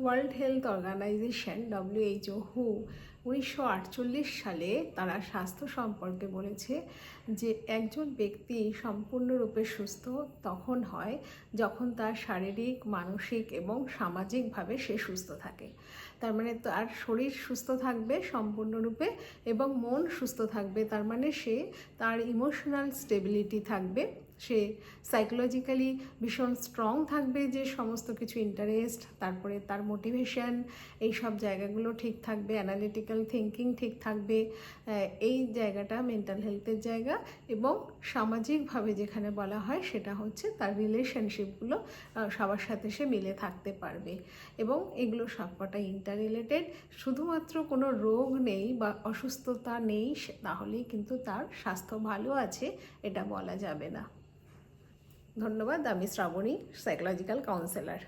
World health organisation W H O হু উনিশশো আটচল্লিশ সালে তারা স্বাস্থ্য সম্পর্কে বলেছে যে একজন ব্যক্তি সম্পূর্ণরূপে সুস্থ তখন হয় যখন তার শারীরিক, মানসিক এবং সামাজিকভাবে সে সুস্থ থাকে। তার মানে তার শরীর সুস্থ থাকবে সম্পূর্ণরূপে এবং মন সুস্থ থাকবে। তার মানে সে তার ইমোশনাল স্টেবিলিটি থাকবে। সে সাইকোলজিক্যালি ভীষণ স্ট্রং থাকবে যে সমস্ত কিছু ইন্টারেস্ট তারপরে তার মোটিভেশন এই সব জায়গাগুলো ঠিক থাকবে অ্যানালিটিক্যাল থিঙ্কিং ঠিক থাকবে এই জায়গাটা মেন্টাল হেলথের জায়গা এবং সামাজিকভাবে যেখানে বলা হয় সেটা হচ্ছে তার রিলেশনশিপগুলো সবার সাথে সে মিলে থাকতে পারবে এবং এগুলো সবকটা ইন্টার রিলেটেড শুধুমাত্র কোনো রোগ নেই বা অসুস্থতা নেই তাহলেই কিন্তু তার স্বাস্থ্য ভালো আছে, এটা বলা যাবে না। ধন্যবাদ, আমি শ্রাবণী সাইকোলজিক্যাল কাউন্সেলর